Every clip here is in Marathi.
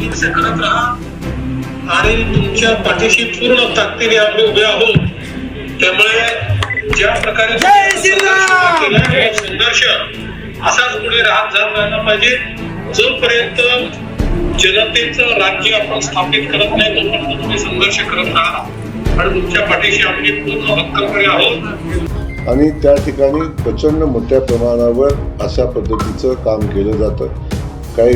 संघर्ष करत राहा आणि तुमच्या पाठीशी पूर्ण ताकदीने आम्ही उभे आहोत. त्यामुळे ज्या प्रकारे संघर्ष असाच पुढे राहत जात राहायला पाहिजे. जोपर्यंत जनतेचं राज्य आपण स्थापित करत नाही तोपर्यंत तुम्ही संघर्ष करत राहा. आणि तुमच्या पाठीशी आम्ही पूर्ण भक्कमपणे आहोत. आणि त्या ठिकाणी प्रचंड मोठ्या प्रमाणावर अशा पद्धतीचं काम केलं जातं. काही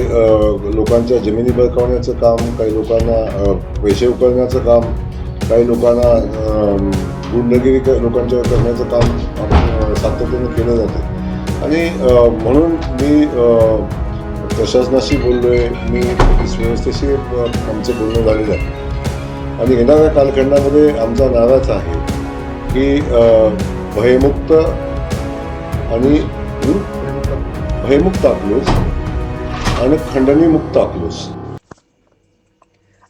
लोकांच्या जमिनी बळकावण्याचं काम काही लोकांना पैसे उकळण्याचं काम काही लोकांना गुंडगिरी लोकांच्या करण्याचं काम अ, केलं जातं. आणि म्हणून मी प्रशासनाशी बोललो आहे मी पोलीस व्यवस्थेशी आमचं बोलणं झालेलं आहे. आणि येणाऱ्या कालखंडामध्ये आमचा नाराज आहे की भयमुक्त आणि भयमुक्त आपलोच. आणि खंडणीमुक्त अकलूज.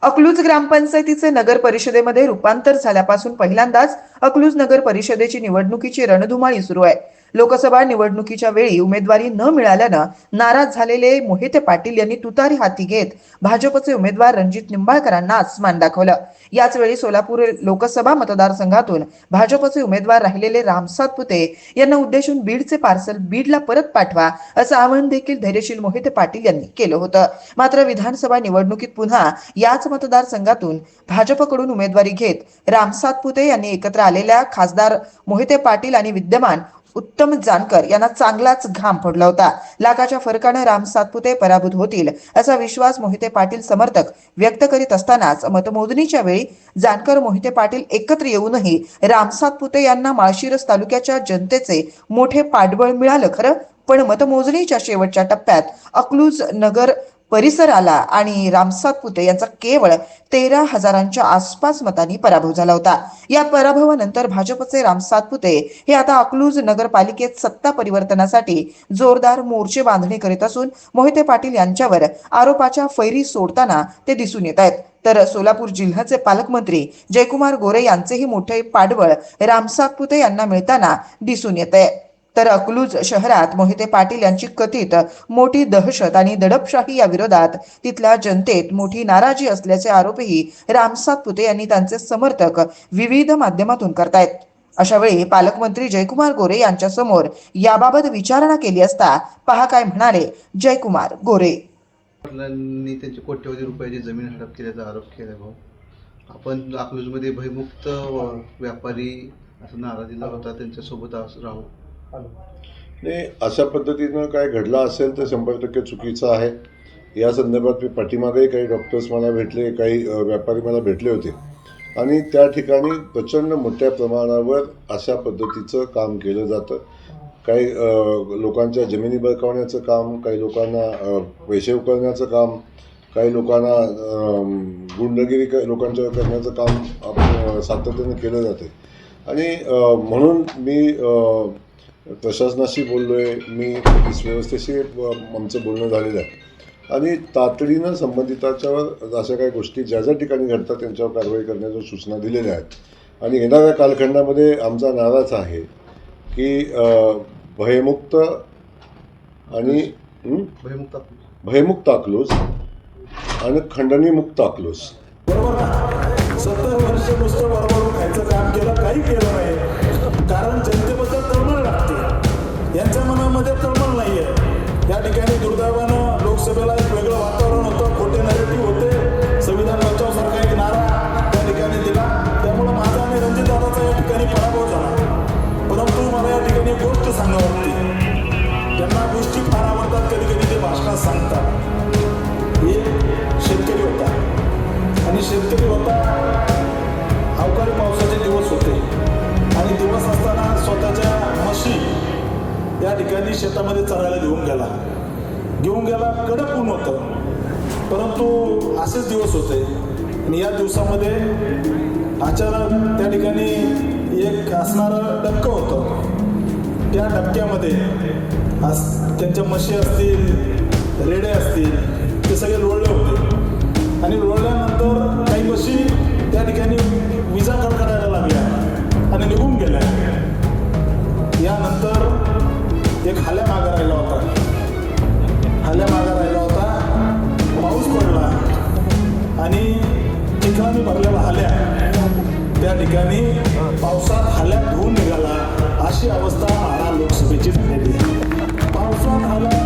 अकलूज ग्रामपंचायतीचे नगर परिषदेमध्ये रूपांतर झाल्यापासून पहिल्यांदाच अकलूज नगर परिषदेची निवडणुकीची रणधुमाळी सुरू आहे. लोकसभा निवडणुकीच्या वेळी उमेदवारी न मिळाल्यानं नाराज झालेले मोहिते पाटील यांनी तुतारी हाती घेत भाजपचे उमेदवार रणजित निंबाळकरांना आसमान दाखवलं. याच वेळी सोलापूर लोकसभा मतदारसंघातून भाजपचे उमेदवार राहिलेले राम सातपुते यांना उद्देशून बीडचे पार्सल बीडला परत पाठवा असं आवाहन देखील धैर्यशील मोहिते पाटील यांनी केलं होतं. मात्र विधानसभा निवडणुकीत पुन्हा याच मतदारसंघातून भाजपकडून उमेदवारी घेत राम सातपुते यांनी एकत्र आलेल्या खासदार मोहिते पाटील आणि विद्यमान उत्तम जानकर यांना चांगलाच घाम पडला होता. लाखाच्या फरकानं राम सातपुते पराभूत होतील असा विश्वास मोहिते पाटील समर्थक व्यक्त करीत असतानाच मतमोजणीच्या वेळी जानकर मोहिते पाटील एकत्र येऊनही राम सातपुते यांना माळशिरस तालुक्याच्या जनतेचे मोठे पाठबळ मिळालं खरं पण मतमोजणीच्या शेवटच्या टप्प्यात अकलूज नगर परिसराला आणि रामसात पुते यांचा केवळ तेरा हजारांच्या आसपास मतांनी पराभव झाला होता. या पराभवानंतर भाजपचे रामसात पुते हे आता अकलूज नगरपालिकेत सत्ता परिवर्तनासाठी जोरदार मोर्चे बांधणी करीत असून मोहिते पाटील यांच्यावर आरोपाच्या फैरी सोडताना ते दिसून येत आहेत. तर सोलापूर जिल्ह्याचे पालकमंत्री जयकुमार गोरे यांचेही मोठे पाठबळ रामसात पुते यांना मिळताना दिसून येत आहे. तर अकलूज शहरात मोहिते पाटील यांची कथित मोठी दहशत आणि दडपशाही या विरोधात तिथल्या जनतेत मोठी नाराजी असल्याचे आरोपही रामसात पुते यांनी त्यांचे समर्थक विविध माध्यमातून करतायत. अशा वेळी पालकमंत्री जयकुमार गोरे यांच्या समोर याबाबत विचारणा केली असता पहा काय म्हणाले जयकुमार गोरे. पाटलांनी त्यांची कोट्यवधी रुपयाची जमीन हडप केल्याचा आरोप केला भाऊ. आपण अकलूजमध्ये भयमुक्त व्यापारी असं नारा दिला होता त्यांच्यासोबत राहू नाही अशा पद्धतीनं काय घडलं असेल तर शंभर टक्के चुकीचं आहे. या संदर्भात मी पाठीमागेही काही डॉक्टर्स मला भेटले काही व्यापारी मला भेटले होते. आणि त्या ठिकाणी प्रचंड मोठ्या प्रमाणावर अशा पद्धतीचं काम केलं जातं. काही लोकांच्या जमिनी बळकावण्याचं काम काही लोकांना पैसे उकळण्याचं काम काही लोकांना गुंडगिरी लोकांच्या लोकांच्यावर करण्याचं काम आपण सातत्यानं केलं जाते. आणि म्हणून मी प्रशासनाशी बोललो आहे मी पोलीस व्यवस्थेशी आमचं बोलणं झालेलं आहे. आणि तातडीनं संबंधिताच्यावर अशा काही गोष्टी ज्या ज्या ठिकाणी घडतात त्यांच्यावर कारवाई करण्याच्या सूचना दिलेल्या आहेत. आणि येणाऱ्या कालखंडामध्ये आमचा नाराज आहे की भयमुक्त आणि हं? भयमुक्त भयमुक्त अकलूज आणि खंडणीमुक्त बरोबर ना? सत्तर वर्ष नुसतं बरोबर खायचं काम केलं काही केलं नाही. त्या ठिकाणी दुर्दैवानं लोकसभेला एक वेगळं वातावरण होतं खोटे नरेटिव्ह होते. संविधान बचाव सरकार एक नारा त्या ठिकाणी दिला. त्यामुळं माझा आणि रणजितदादाचा या ठिकाणी पराभव झाला. परंतु मला या ठिकाणी गोष्ट सांगावं वाटते. त्यांना गोष्टी फार आवडतात कधी कधी ते भाषणात सांगतात. एक शेतकरी होता. आणि शेतकरी होता अवकाळी पावसाचा या ठिकाणी शेतामध्ये चरायला घेऊन गेला. घेऊन गेला कडक ऊन होतं. परंतु असेच दिवस होते. आणि या दिवसामध्ये अचानक त्या ठिकाणी एक असणारं डबकं होतं. त्या डबक्यामध्ये अस त्यांच्या म्हशी असतील रेडे असतील ते सगळे लोळले होते. आणि लोळल्यानंतर काही मशी आणि ठिकाणी भरलेल्या हल्या त्या ठिकाणी पावसात हल्या धुवून निघाला अशी अवस्था महाराज लोकसभेची झालेली आहे. पावसात हल्या